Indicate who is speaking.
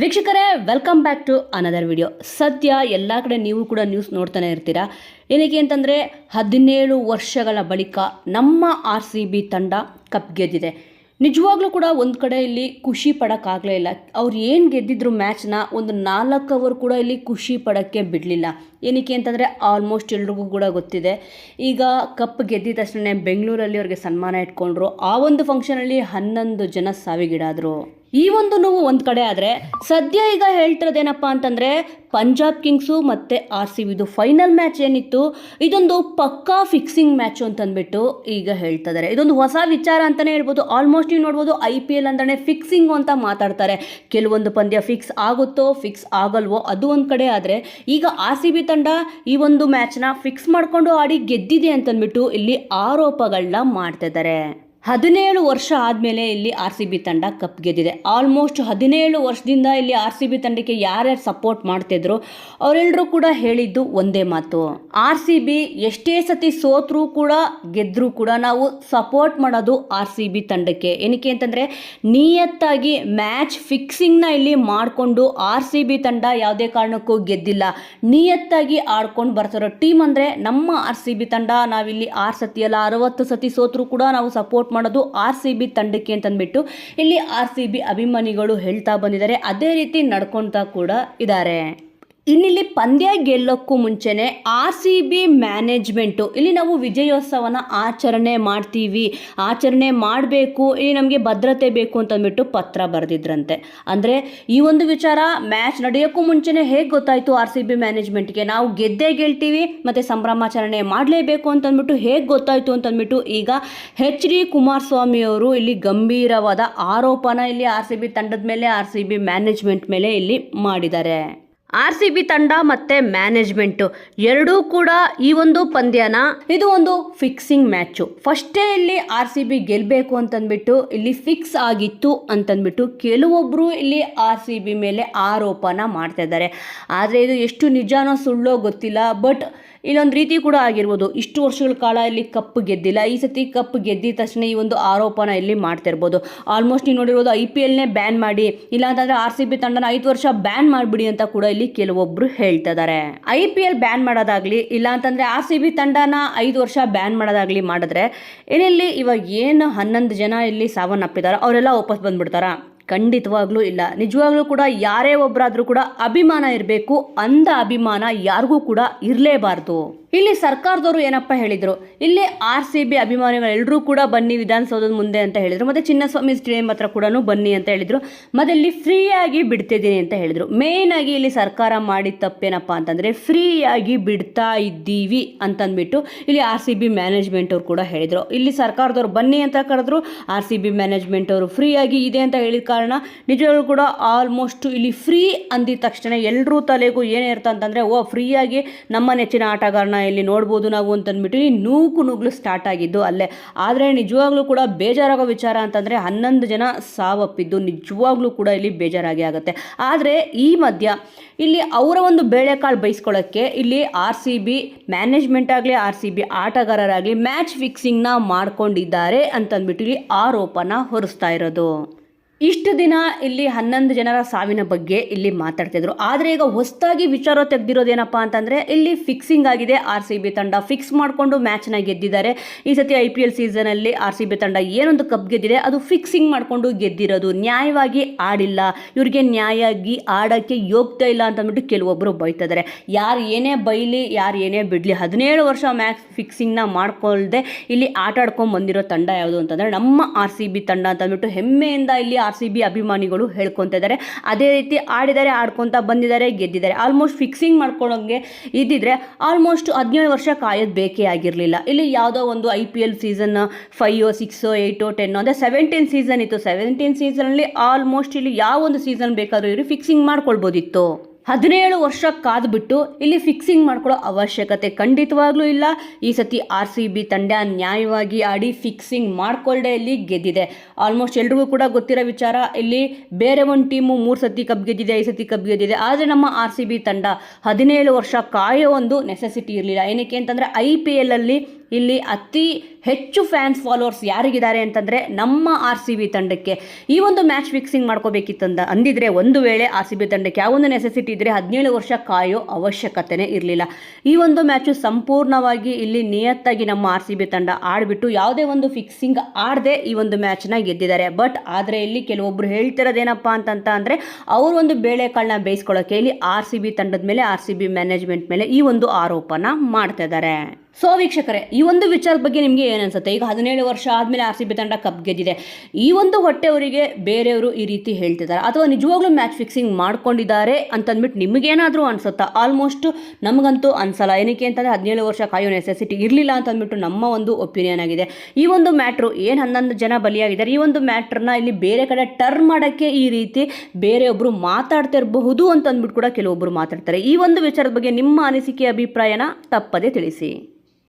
Speaker 1: ವೀಕ್ಷಕರೇ welcome back to another video ಸದ್ಯ ಎಲ್ಲ ಕಡೆ ನೀವು ಕೂಡ ನ್ಯೂಸ್ ನೋಡ್ತಾನೆ ಇರ್ತೀರಾ? ಏನಕ್ಕೆ ಅಂತಂದರೆ, ಹದಿನೇಳು ವರ್ಷಗಳ ಬಳಿಕ ನಮ್ಮ ಆರ್ ಸಿ ಬಿ ತಂಡ ಕಪ್ ಗೆದ್ದಿದೆ. ನಿಜವಾಗ್ಲೂ ಕೂಡ ಒಂದು ಕಡೆ ಇಲ್ಲಿ ಖುಷಿ ಪಡೋಕ್ಕಾಗಲೇ ಇಲ್ಲ. ಅವ್ರು ಏನು ಗೆದ್ದಿದ್ರು ಮ್ಯಾಚ್ನ ಒಂದು ನಾಲ್ಕು ಅವರ್ ಕೂಡ ಇಲ್ಲಿ ಖುಷಿ ಪಡೋಕ್ಕೆ ಬಿಡಲಿಲ್ಲ. ಏನಕ್ಕೆ ಅಂತಂದರೆ ಆಲ್ಮೋಸ್ಟ್ ಎಲ್ರಿಗೂ ಕೂಡ ಗೊತ್ತಿದೆ. ಈಗ ಕಪ್ ಗೆದ್ದಿದ ತಕ್ಷಣ ಬೆಂಗಳೂರಲ್ಲಿ ಅವ್ರಿಗೆ ಸನ್ಮಾನ ಇಟ್ಕೊಂಡ್ರು. ಆ ಒಂದು ಫಂಕ್ಷನಲ್ಲಿ ಹನ್ನೊಂದು ಜನ ಸಾವಿಗೀಡಾದರು. ಈ ಒಂದು ನೋವು ಒಂದು ಕಡೆ ಆದರೆ ಸದ್ಯ ಈಗ ಹೇಳ್ತಿರೋದೇನಪ್ಪ ಅಂತಂದರೆ ಪಂಜಾಬ್ ಕಿಂಗ್ಸು ಮತ್ತು ಆರ್ ಸಿ ಬಿದು ಫೈನಲ್ ಮ್ಯಾಚ್ ಏನಿತ್ತು, ಇದೊಂದು ಪಕ್ಕಾ ಫಿಕ್ಸಿಂಗ್ ಮ್ಯಾಚು ಅಂತಂದ್ಬಿಟ್ಟು ಈಗ ಹೇಳ್ತಾ ಇದ್ದಾರೆ ಇದೊಂದು ಹೊಸ ವಿಚಾರ ಅಂತಲೇ ಹೇಳ್ಬೋದು. ಆಲ್ಮೋಸ್ಟ್ ನೀವು ನೋಡ್ಬೋದು ಐ ಪಿ ಎಲ್ ಅಂದ್ರೆ ಫಿಕ್ಸಿಂಗು ಅಂತ ಮಾತಾಡ್ತಾರೆ. ಕೆಲವೊಂದು ಪಂದ್ಯ ಫಿಕ್ಸ್ ಆಗುತ್ತೋ, ಫಿಕ್ಸ್ ಆಗಲ್ವೋ ಅದು ಒಂದು ಕಡೆ ಆದರೆ ಈಗ ಆರ್ ಸಿ ಬಿ ತಂಡ ಈ ಒಂದು ಮ್ಯಾಚ್ನ ಫಿಕ್ಸ್ ಮಾಡಿಕೊಂಡು ಆಡಿ ಗೆದ್ದಿದೆ ಅಂತಂದ್ಬಿಟ್ಟು ಇಲ್ಲಿ ಆರೋಪಗಳನ್ನ ಮಾಡ್ತಿದ್ದಾರೆ ಹದಿನೇಳು ವರ್ಷ ಆದಮೇಲೆ ಇಲ್ಲಿ ಆರ್ ಸಿ ಬಿ ತಂಡ ಕಪ್ ಗೆದ್ದಿದೆ. ಆಲ್ಮೋಸ್ಟ್ ಹದಿನೇಳು ವರ್ಷದಿಂದ ಇಲ್ಲಿ ಆರ್ ಸಿ ಬಿ ತಂಡಕ್ಕೆ ಯಾರ್ಯಾರು ಸಪೋರ್ಟ್ ಮಾಡ್ತಿದ್ರು ಅವರೆಲ್ಲರೂ ಕೂಡ ಹೇಳಿದ್ದು ಒಂದೇ ಮಾತು. ಆರ್ ಸಿ ಬಿ ಎಷ್ಟೇ ಸತಿ ಸೋತ್ರೂ ಕೂಡ ಗೆದ್ದರೂ ಕೂಡ ನಾವು ಸಪೋರ್ಟ್ ಮಾಡೋದು ಆರ್ ಸಿ ಬಿ ತಂಡಕ್ಕೆ. ಏನಕ್ಕೆ ಅಂತಂದರೆ ನಿಯತ್ತಾಗಿ ಮ್ಯಾಚ್ ಫಿಕ್ಸಿಂಗ್ನ ಇಲ್ಲಿ ಮಾಡಿಕೊಂಡು ಆರ್ ಸಿ ಬಿ ತಂಡ ಯಾವುದೇ ಕಾರಣಕ್ಕೂ ಗೆದ್ದಿಲ್ಲ. ನಿಯತ್ತಾಗಿ ಆಡ್ಕೊಂಡು ಬರ್ತಿರೋ ಟೀಮ್ ಅಂದರೆ ನಮ್ಮ ಆರ್ ಸಿ ಬಿ ತಂಡ. ನಾವಿಲ್ಲಿ ಆರು ಸತಿ ಅಲ್ಲ ಅರವತ್ತು ಸತಿ ಸೋತ್ರೂ ಕೂಡ ನಾವು ಸಪೋರ್ಟ್ ಮಾಡೋದು ಆರ್ ಸಿ ಬಿ ತಂಡಕ್ಕೆ ಅಂತಂದ್ಬಿಟ್ಟು ಇಲ್ಲಿ ಆರ್ ಸಿ ಬಿ ಅಭಿಮಾನಿಗಳು ಹೇಳ್ತಾ ಬಂದಿದ್ದಾರೆ. ಅದೇ ರೀತಿ ನಡ್ಕೊಳ್ತಾ ಕೂಡ ಇದ್ದಾರೆ. ಇನ್ನಿಲ್ಲಿ ಪಂದ್ಯ ಗೆಲ್ಲೋಕ್ಕೂ ಮುಂಚೆನೆ ಆರ್ ಸಿ ಬಿ ಮ್ಯಾನೇಜ್ಮೆಂಟು. ಇಲ್ಲಿ ನಾವು ವಿಜಯೋತ್ಸವನ ಆಚರಣೆ ಮಾಡ್ತೀವಿ. ಆಚರಣೆ ಮಾಡಬೇಕು, ಇಲ್ಲಿ ನಮಗೆ ಭದ್ರತೆ ಬೇಕು ಅಂತಂದ್ಬಿಟ್ಟು ಪತ್ರ ಬರೆದಿದ್ರಂತೆ. ಅಂದರೆ ಈ ಒಂದು ವಿಚಾರ ಮ್ಯಾಚ್ ನಡೆಯೋಕ್ಕೂ ಮುಂಚೆನೇ ಹೇಗೆ ಗೊತ್ತಾಯಿತು ಆರ್ ಸಿ ಬಿ ಮ್ಯಾನೇಜ್ಮೆಂಟ್ಗೆ? ನಾವು ಗೆದ್ದೇ ಗೆಲ್ತೀವಿ, ಮತ್ತು ಸಂಭ್ರಮಾಚರಣೆ ಮಾಡಲೇಬೇಕು ಅಂತಂದ್ಬಿಟ್ಟು ಹೇಗೆ ಗೊತ್ತಾಯಿತು ಅಂತಂದ್ಬಿಟ್ಟು ಈಗ ಎಚ್ ಡಿ ಕುಮಾರಸ್ವಾಮಿ ಅವರು ಇಲ್ಲಿ ಗಂಭೀರವಾದ ಆರೋಪನ ಇಲ್ಲಿ ಆರ್ ಸಿ ಬಿ ತಂಡದ ಮೇಲೆ, ಆರ್ ಸಿ ಬಿ ಮ್ಯಾನೇಜ್ಮೆಂಟ್ ಮೇಲೆ ಇಲ್ಲಿ ಮಾಡಿದ್ದಾರೆ. ಆರ್ ಸಿ ಬಿ ತಂಡ ಮತ್ತೆ ಮ್ಯಾನೇಜ್ಮೆಂಟು. ಎರಡೂ ಕೂಡ ಈ ಒಂದು ಪಂದ್ಯನ ಇದು ಒಂದು ಫಿಕ್ಸಿಂಗ್ ಮ್ಯಾಚು. ಫಸ್ಟೇ ಇಲ್ಲಿ ಆರ್ ಸಿ ಬಿ ಗೆಲ್ಲಬೇಕು ಅಂತಂದ್ಬಿಟ್ಟು, ಇಲ್ಲಿ ಫಿಕ್ಸ್ ಆಗಿತ್ತು ಅಂತಂದ್ಬಿಟ್ಟು ಕೆಲವೊಬ್ಬರು ಇಲ್ಲಿ ಆರ್ ಸಿ ಬಿ ಮೇಲೆ ಆರೋಪನ ಮಾಡ್ತಾ ಇದ್ದಾರೆ. ಆದರೆ ಇದು ಎಷ್ಟು ನಿಜಾನೋ ಸುಳ್ಳೋ ಗೊತ್ತಿಲ್ಲ, ಬಟ್ ಇಲ್ಲೊಂದು ರೀತಿ ಕೂಡ ಆಗಿರ್ಬೋದು. ಇಷ್ಟು ವರ್ಷಗಳ ಕಾಲ ಇಲ್ಲಿ ಕಪ್ ಗೆದ್ದಿಲ್ಲ. ಈ ಸತಿ ಕಪ್ ಗೆದ್ದಿದ ತಕ್ಷಣ ಈ ಒಂದು ಆರೋಪನ ಇಲ್ಲಿ ಮಾಡ್ತಾ ಇರ್ಬೋದು. ಆಲ್ಮೋಸ್ಟ್ ನೀವು ನೋಡಿರ್ಬೋದು ಐ ಪಿ ಎಲ್ನೇ ಬ್ಯಾನ್ ಮಾಡಿ ಇಲ್ಲ ಅಂತಂದರೆ ಆರ್ ಸಿ ಬಿ ತಂಡನ ಐದು ವರ್ಷ ಬ್ಯಾನ್ ಮಾಡಿಬಿಡಿ ಅಂತ ಕೂಡ ಇಲ್ಲಿ ಕೆಲವೊಬ್ರು ಹೇಳ್ತಾ ಇದ್ದಾರೆ. ಐ ಪಿ ಎಲ್ ಬ್ಯಾನ್ ಮಾಡೋದಾಗ್ಲಿ ಇಲ್ಲ ಅಂತಂದರೆ ಆರ್ ಸಿ ಬಿ ತಂಡನ ಐದು ವರ್ಷ ಬ್ಯಾನ್ ಮಾಡೋದಾಗ್ಲಿ ಮಾಡಿದ್ರೆ, ಏನಿಲ್ಲಿ ಇವಾಗ ಏನು ಹನ್ನೊಂದು ಜನ ಇಲ್ಲಿ ಸಾವನ್ನಪ್ಪಿದ್ದಾರೆ ಅವರೆಲ್ಲ ವಾಪಸ್ ಬಂದ್ಬಿಡ್ತಾರಾ? ಖಂಡಿತವಾಗ್ಲೂ ಇಲ್ಲ. ನಿಜವಾಗ್ಲೂ ಕೂಡ ಯಾರೇ ಒಬ್ಬರಾದರೂ ಕೂಡ ಅಭಿಮಾನ ಇರಬೇಕು. ಅಂದ ಅಭಿಮಾನ ಯಾರಿಗೂ ಕೂಡ ಇರಲೇಬಾರ್ದು. ಇಲ್ಲಿ ಸರ್ಕಾರದವರು ಏನಪ್ಪ ಹೇಳಿದರು? ಇಲ್ಲಿ ಆರ್ ಸಿ ಬಿ ಅಭಿಮಾನಿಗಳು ಎಲ್ಲರೂ ಕೂಡ ಬನ್ನಿ ವಿಧಾನಸೌಧದ ಮುಂದೆ ಅಂತ ಹೇಳಿದರು. ಮತ್ತು ಚಿನ್ನಸ್ವಾಮಿ ಸ್ಟೇಡಿಯಂ ಹತ್ರ ಕೂಡ ಬನ್ನಿ ಅಂತ ಹೇಳಿದರು. ಮತ್ತು ಇಲ್ಲಿ ಫ್ರೀಯಾಗಿ ಬಿಡ್ತಿದ್ದೀನಿ ಅಂತ ಹೇಳಿದರು. ಮೇಯ್ನಾಗಿ ಇಲ್ಲಿ ಸರ್ಕಾರ ಮಾಡಿದ ತಪ್ಪೇನಪ್ಪ ಅಂತಂದರೆ ಫ್ರೀಯಾಗಿ ಬಿಡ್ತಾ ಇದ್ದೀವಿ ಅಂತಂದ್ಬಿಟ್ಟು ಇಲ್ಲಿ ಆರ್ ಸಿ ಬಿ ಮ್ಯಾನೇಜ್ಮೆಂಟ್ ಅವರು ಕೂಡ ಹೇಳಿದರು. ಇಲ್ಲಿ ಸರ್ಕಾರದವರು ಬನ್ನಿ ಅಂತ ಕರೆದ್ರು. ಆರ್ ಸಿ ಬಿ ಮ್ಯಾನೇಜ್ಮೆಂಟ್ ಅವರು ಫ್ರೀಯಾಗಿ ಇದೆ ಅಂತ ಹೇಳಿದ ಕಾರಣ ನಿಜವಾಗ್ಲೂ ಕೂಡ ಆಲ್ಮೋಸ್ಟ್ ಇಲ್ಲಿ ಫ್ರೀ ಅಂದಿದ ತಕ್ಷಣ ಎಲ್ಲರೂ ತಲೆಗೂ ಏನೇ ಇರ್ತಾ ಅಂತಂದರೆ, ಓ, ಫ್ರೀಯಾಗಿ ನಮ್ಮ ನೆಚ್ಚಿನ ಆಟಗಾರನ ಇಲ್ಲಿ ನೋಡ್ಬೋದು ನಾವು ಅಂತಂದ್ಬಿಟ್ಟು ನೂಕು ನುಗ್ಲು ಸ್ಟಾರ್ಟ್ ಆಗಿದ್ದು ಅಲ್ಲೇ. ಆದರೆ ನಿಜವಾಗ್ಲೂ ಕೂಡ ಬೇಜಾರಾಗೋ ವಿಚಾರ ಅಂತಂದರೆ ಹನ್ನೊಂದು ಜನ ಸಾವಪ್ಪಿದ್ದು ನಿಜವಾಗ್ಲೂ ಕೂಡ ಇಲ್ಲಿ ಬೇಜಾರಾಗಿ ಆಗುತ್ತೆ. ಆದರೆ ಈ ಮಧ್ಯ ಇಲ್ಲಿ ಅವರ ಒಂದು ಬೇಳೆಕಾಳು ಬೈಸ್ಕೊಳ್ಳೋಕ್ಕೆ ಇಲ್ಲಿ ಆರ್ ಸಿ ಬಿ ಮ್ಯಾನೇಜ್ಮೆಂಟ್ ಆಗಲಿ ಆರ್ ಸಿ ಬಿ ಆಟಗಾರರಾಗಲಿ ಮ್ಯಾಚ್ ಫಿಕ್ಸಿಂಗ್ನ ಮಾಡ್ಕೊಂಡಿದ್ದಾರೆ ಅಂತಂದ್ಬಿಟ್ಟು ಇಲ್ಲಿ ಆರೋಪನ ಹೊರಿಸ್ತಾ ಇರೋದು. ಇಷ್ಟು ದಿನ ಇಲ್ಲಿ ಹನ್ನೊಂದು ಜನರ ಸಾವಿನ ಬಗ್ಗೆ ಇಲ್ಲಿ ಮಾತಾಡ್ತಿದ್ರು. ಆದರೆ ಈಗ ಹೊಸದಾಗಿ ವಿಚಾರ ತೆಗೆದಿರೋದೇನಪ್ಪ ಅಂತಂದರೆ ಇಲ್ಲಿ ಫಿಕ್ಸಿಂಗ್ ಆಗಿದೆ. ಆರ್ ಸಿ ಬಿ ತಂಡ ಫಿಕ್ಸ್ ಮಾಡಿಕೊಂಡು ಮ್ಯಾಚ್ನ ಗೆದ್ದಿದ್ದಾರೆ. ಈ ಸತಿ ಐ ಪಿ ಎಲ್ ಸೀಸನಲ್ಲಿ ಆರ್ ಸಿ ಬಿ ತಂಡ ಏನೊಂದು ಕಪ್ ಗೆದ್ದಿದೆ, ಅದು ಫಿಕ್ಸಿಂಗ್ ಮಾಡಿಕೊಂಡು ಗೆದ್ದಿರೋದು ನ್ಯಾಯವಾಗಿ ಆಡಿಲ್ಲ. ಇವ್ರಿಗೆ ನ್ಯಾಯವಾಗಿ ಆಡೋಕ್ಕೆ ಯೋಗ್ಯ ಇಲ್ಲ ಅಂತಂದ್ಬಿಟ್ಟು ಕೆಲವೊಬ್ಬರು ಬೈತಿದ್ದಾರೆ ಯಾರು ಏನೇ ಬೈಲಿ, ಯಾರು ಏನೇ ಬಿಡಲಿ, ಹದಿನೇಳು ವರ್ಷ ಮ್ಯಾಚ್ ಫಿಕ್ಸಿಂಗ್ನ ಮಾಡ್ಕೊಳ್ದೆ ಇಲ್ಲಿ ಆಟ ಆಡ್ಕೊಂಡು ಬಂದಿರೋ ತಂಡ ಯಾವುದು ಅಂತಂದರೆ ನಮ್ಮ ಆರ್ ಸಿ ಬಿ ತಂಡ ಅಂತಂದ್ಬಿಟ್ಟು ಹೆಮ್ಮೆಯಿಂದ ಇಲ್ಲಿ ಆರ್ ಸಿ ಬಿ ಅಭಿಮಾನಿಗಳು ಹೇಳ್ಕೊತಿದ್ದಾರೆ ಅದೇ ರೀತಿ ಆಡಿದ್ದಾರೆ ಆಡ್ಕೊತಾ ಬಂದಿದ್ದಾರೆ, ಗೆದ್ದಿದ್ದಾರೆ. ಆಲ್ಮೋಸ್ಟ್ ಫಿಕ್ಸಿಂಗ್ ಮಾಡ್ಕೊಳ್ಳೋಂಗೆ ಇದ್ದಿದ್ರೆ ಆಲ್ಮೋಸ್ಟ್ ಹದಿನೇಳು ವರ್ಷ ಕಾಯೋದು ಬೇಕೇ ಆಗಿರಲಿಲ್ಲ. ಇಲ್ಲಿ ಯಾವುದೋ ಒಂದು I P L season five ಸಿಕ್ಸೋ ಏಯ್ಟೋ ಟೆನ್ನೋ ಅಂದರೆ ಸೆವೆಂಟೀನ್ ಸೀಸನ್ ಇತ್ತು. ಸೆವೆಂಟೀನ್ ಸೀಸನಲ್ಲಿ ಆಲ್ಮೋಸ್ಟ್ ಇಲ್ಲಿ ಯಾವ ಒಂದು ಸೀಸನ್ ಬೇಕಾದರೂ ಇವರು ಫಿಕ್ಸಿಂಗ್ ಮಾಡ್ಕೊಳ್ಬೋದಿತ್ತು. ಹದಿನೇಳು ವರ್ಷ ಕಾದ್ಬಿಟ್ಟು ಇಲ್ಲಿ ಫಿಕ್ಸಿಂಗ್ ಮಾಡ್ಕೊಳ್ಳೋ ಅವಶ್ಯಕತೆ ಖಂಡಿತವಾಗ್ಲೂ ಇಲ್ಲ. ಈ ಸತಿ ಆರ್ ಸಿ ಬಿ ತಂಡ ನ್ಯಾಯವಾಗಿ ಆಡಿ ಫಿಕ್ಸಿಂಗ್ ಮಾಡ್ಕೊಳ್ಳದೆ ಇಲ್ಲಿ ಗೆದ್ದಿದೆ. ಆಲ್ಮೋಸ್ಟ್ ಎಲ್ರಿಗೂ ಕೂಡ ಗೊತ್ತಿರೋ ವಿಚಾರ, ಇಲ್ಲಿ ಬೇರೆ ಒಂದು ಟೀಮು ಮೂರು ಸತಿ ಕಪ್ ಗೆದ್ದಿದೆ, ಐದು ಸತಿ ಕಪ್ ಗೆದ್ದಿದೆ. ಆದರೆ ನಮ್ಮ ಆರ್ ಸಿ ಬಿ ತಂಡ ಹದಿನೇಳು ವರ್ಷ ಕಾಯೋ ಒಂದು ನೆಸೆಸಿಟಿ ಇರಲಿಲ್ಲ. ಏನಕ್ಕೆ ಅಂತಂದರೆ ಐ ಪಿ ಎಲ್ಲಲ್ಲಿ ಇಲ್ಲಿ ಅತಿ ಹೆಚ್ಚು ಫ್ಯಾನ್ಸ್ ಫಾಲೋವರ್ಸ್ ಯಾರಿಗಿದ್ದಾರೆ ಅಂತಂದರೆ ನಮ್ಮ ಆರ್ ಸಿ ಬಿ ತಂಡಕ್ಕೆ. ಈ ಒಂದು ಮ್ಯಾಚ್ ಫಿಕ್ಸಿಂಗ್ ಮಾಡ್ಕೋಬೇಕಿತ್ತಂದ ಅಂದಿದ್ರೆ ಒಂದು ವೇಳೆ ಆರ್ ಸಿ ಬಿ ತಂಡಕ್ಕೆ ಯಾವೊಂದು ನೆಸೆಸಿಟಿ ಇದ್ದರೆ ಹದಿನೇಳು ವರ್ಷ ಕಾಯೋ ಅವಶ್ಯಕತೆನೇ ಇರಲಿಲ್ಲ. ಈ ಒಂದು ಮ್ಯಾಚು ಸಂಪೂರ್ಣವಾಗಿ ಇಲ್ಲಿ ನಿಯತ್ತಾಗಿ ನಮ್ಮ ಆರ್ ಸಿ ಬಿ ತಂಡ ಆಡಿಬಿಟ್ಟು ಯಾವುದೇ ಒಂದು ಫಿಕ್ಸಿಂಗ್ ಆಡದೆ ಈ ಒಂದು ಮ್ಯಾಚ್ನ ಗೆದ್ದಿದ್ದಾರೆ. ಬಟ್ ಆದರೆ ಇಲ್ಲಿ ಕೆಲವೊಬ್ಬರು ಹೇಳ್ತಿರೋದೇನಪ್ಪ ಅಂತಂತ ಅಂದರೆ ಅವರು ಒಂದು ಬೇಳೆಕಾಳನ್ನ ಬೇಯಿಸ್ಕೊಳ್ಳೋಕೆ ಇಲ್ಲಿ ಆರ್ ಸಿ ಬಿ ತಂಡದ ಮೇಲೆ ಆರ್ ಸಿ ಬಿ ಮ್ಯಾನೇಜ್ಮೆಂಟ್ ಮೇಲೆ ಈ ಒಂದು ಆರೋಪನ ಮಾಡ್ತಾ ಇದ್ದಾರೆ ಸೊ ವೀಕ್ಷಕರೇ, ಈ ಒಂದು ವಿಚಾರದ ಬಗ್ಗೆ ನಿಮಗೆ ಏನು ಅನಿಸುತ್ತೆ? ಈಗ ಹದಿನೇಳು ವರ್ಷ ಆದಮೇಲೆ ಆರ್ ಸಿ ಬಿ ತಂಡ ಕಪ್ ಗೆದ್ದಿದೆ. ಈ ಒಂದು ಹೊಟ್ಟೆಯವರಿಗೆ ಬೇರೆಯವರು ಈ ರೀತಿ ಹೇಳ್ತಿದ್ದಾರೆ. ಅಥವಾ ನಿಜವಾಗ್ಲೂ ಮ್ಯಾಚ್ ಫಿಕ್ಸಿಂಗ್ ಮಾಡ್ಕೊಂಡಿದ್ದಾರೆ ಅಂತಂದ್ಬಿಟ್ಟು ನಿಮಗೇನಾದರೂ ಅನ್ಸುತ್ತಾ? ಆಲ್ಮೋಸ್ಟ್ ನಮಗಂತೂ ಅನ್ಸಲ್ಲ. ಏನಕ್ಕೆ ಅಂತಂದರೆ ಹದಿನೇಳು ವರ್ಷ ಕಾಯೋ ನೆಸೆಸಿಟಿ ಇರಲಿಲ್ಲ ಅಂತ ಅಂದ್ಬಿಟ್ಟು ನಮ್ಮ ಒಂದು ಒಪಿನಿಯನ್ ಆಗಿದೆ. ಈ ಒಂದು ಮ್ಯಾಟ್ರು ಏನು ಹನ್ನೊಂದು ಜನ ಬಲಿಯಾಗಿದ್ದಾರೆ. ಈ ಒಂದು ಮ್ಯಾಟ್ರನ್ನ ಇಲ್ಲಿ ಬೇರೆ ಕಡೆ ಟರ್ನ್ ಮಾಡೋಕ್ಕೆ ಈ ರೀತಿ ಬೇರೆಯೊಬ್ಬರು ಮಾತಾಡ್ತಿರಬಹುದು ಅಂತ ಅಂದ್ಬಿಟ್ಟು ಕೂಡ ಕೆಲವೊಬ್ಬರು ಮಾತಾಡ್ತಾರೆ. ಈ ಒಂದು ವಿಚಾರದ ಬಗ್ಗೆ ನಿಮ್ಮ ಅನಿಸಿಕೆ, ಅಭಿಪ್ರಾಯನ ತಪ್ಪದೇ ತಿಳಿಸಿ.